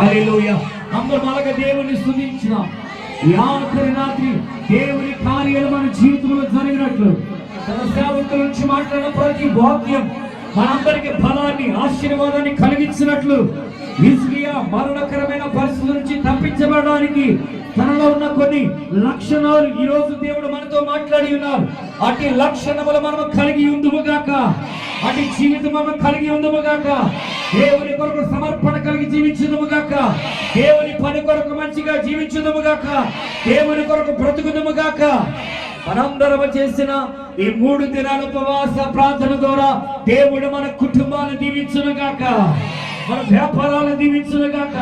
హల్లెలూయా. అందరం అలాగే దేవుని స్తుతించినాం. ఈ ఆఖరి రాత్రి దేవుని కార్యాలు మన జీవితంలో జరిగినట్లు. తన సేవకుల నుంచి మాట్లాడిన ప్రతి వాక్యం మనందరికి బలాన్ని ఆశీర్వాదాన్ని కలిగించినట్లు. హిజ్కియా మరణకరమైన పరిస్థితుల నుంచి తప్పించబడడానికి తనలో ఉన్న కొన్ని లక్షణాలు ఈ రోజు దేవుడు మనతో మాట్లాడి ఉన్నారు. అటు లక్షణములు మనం కలిగి ఉందుము గాక అటు జీవితం మనం కలిగి ఉందుము గాక దేవుని కొరకు సమర్పణ కలిగి జీవించుదము గాక. దేవుని పని కొరకు మంచిగా జీవించుదము గాక. దేవుని కొరకు బ్రతుకుదము గాక. మనందరము చేసిన ఈ మూడు దినాల ఉపవాస ప్రార్థన ద్వారా దేవుడు మన కుటుంబాన్ని దీవించును గాక. మన వ్యాపారాలను దీవించును గాక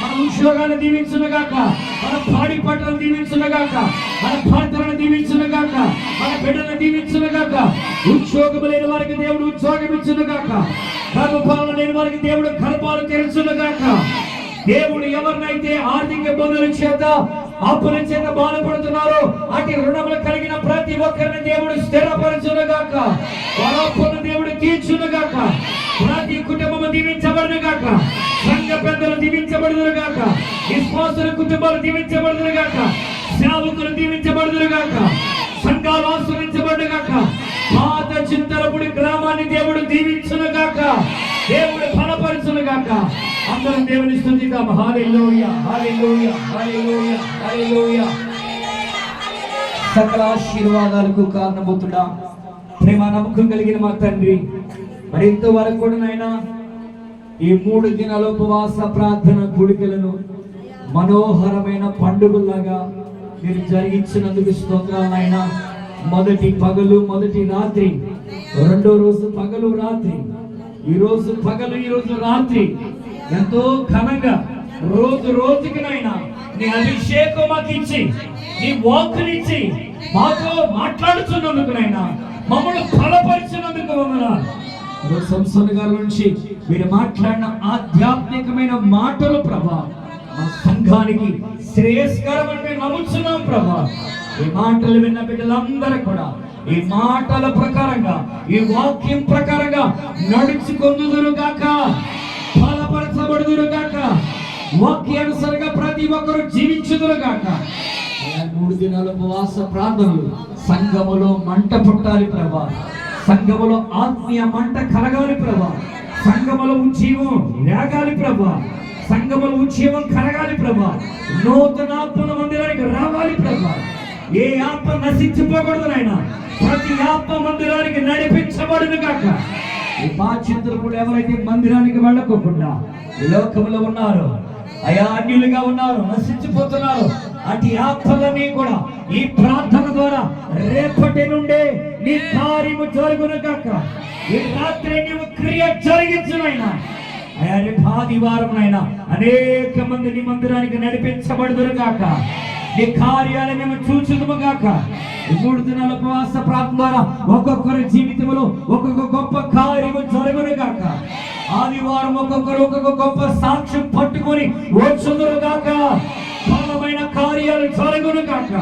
మన ఉద్యోగాలను దీవించును గాక మన పాడి పంటలను దీవించును గాక మన ప్రాంతాలను దీవించును గాక మన బిడ్డలను దీవించును గాక ఉద్యోగం లేని వారికి దేవుడు ఉద్యోగం ఇచ్చును గాక గర్భపాలన లేని వారికి దేవుడు గర్భాలు తెరుచును గాక దేవుడు ఎవరినైతే ఆర్థిక ఇబ్బందుల చేత అప్పుల చేత బాధపడుతున్నారో అటు రుణములు కలిగిన ప్రతి ఒక్కరిని దేవుడు స్థిరపరచునుగాక. వారి అప్పులను దేవుడు తీర్చునుగాక. ప్రతి సంఘ పెద్దలు దీవించబడుదురుగాక విశ్వాసుల కుటుంబాలు దీవించబడుదురుగాక సేవకులు దీవించబడుదురుగాక సంఘాలు ఆశ్రయించబడుగాక పాత చింతలపుడి గ్రామాన్ని దేవుడు దీవించునుగాక దేవుడు బలపరచునుగాక అందరం దేవుని స్తుతిద్దాం హల్లెలూయా హల్లెలూయా హల్లెలూయా హల్లెలూయా. సకల ఆశీర్వాదాలకు కారణమవుతుడా. ప్రేమ నమ్మకం కలిగిన మా తండ్రి. మరి ఇంతవరకు కూడా నాయనా ఈ మూడు దినాల ఉపవాస ప్రార్థన కూడికలను మనోహరమైన పండుగలాగా మీరు జరిగించినందుకు స్తోత్రాలు మొదటి పగలు మొదటి రాత్రి రెండో రోజు పగలు రాత్రి. ఈ రోజు పగలు ఈ రోజు రాత్రి. ఎంతో ఘనంగా రోజు రోజుకినైనా నీ అభిషేకం మాకు ఇచ్చి నీ వాక్కునిచ్చి మాతో మాట్లాడుచున్నందుకునైనా మమ్మల్ని బలపరిచినందుకు మమ్మల్ని సంస్థల గారి నుంచి మీరు మాట్లాడిన ఆధ్యాత్మికమైన మాటలు ప్రభా మా సంఘానికి శ్రేయస్కరమని మేము నమ్ముతున్నాం ప్రభా. ఈ మాటలు విన్న బిడ్డలందరూ కూడా ఈ మాటల ప్రకారంగా ఈ వాక్యం ప్రకారంగా నడుచుకొందుదురు గాక బలపరచబడుదురు గాక వాక్యానుసరిగా ప్రతి ఒక్కరు జీవించుదురు గాక. మూడు దినాల ఉపవాస ప్రార్థనలు సంఘములో మంట పుట్టాలి ప్రభా. సంఘములో ఆత్మీయ మంట కలగాలి ప్రభా. సంఘములో ఉజ్జీవం లేగాలి ప్రభా. సంఘములో ఉజ్జీవం కలగాలి ప్రభా. నూతన ఆత్మల మందిరానికి రావాలి ప్రభా. ఏ ఆత్మ నశించిపోకూడదు నాయన. ప్రతి ఆత్మ మందిరానికి నడిపించబడును కాక ఈ బాధ్యతలు కూడా ఎవరైతే మందిరానికి వెళ్ళకోకుండా లోకంలో ఉన్నారు అయా అన్యులుగా ఉన్నారు నశించిపోతున్నారు అటు ఆత్మలన్నీ కూడా ఈ ప్రార్థన ద్వారా రేపటి నుండే నీ కార్యము జరుగును కాక ఈ రాత్రి నీవు క్రియ జరిగించునైనా. అయా రేపు ఆదివారం అయినా అనేక మంది నీ మందిరానికి నడిపించబడుదురు కాక నీ కార్యాలు మేము చూచుదుము కాక మూడు దినాల ఉపవాస ప్రార్థన ద్వారా ఒక్కొక్కరి జీవితంలో ఒక్కొక్క గొప్ప కార్యము జరుగును కాక ఆదివారం ఒక్కొక్కరు ఒక్కొక్క గొప్ప సాక్ష్యం పట్టుకొని వచ్చుదురు కాక బలమైన కార్యాలు జరుగును కాక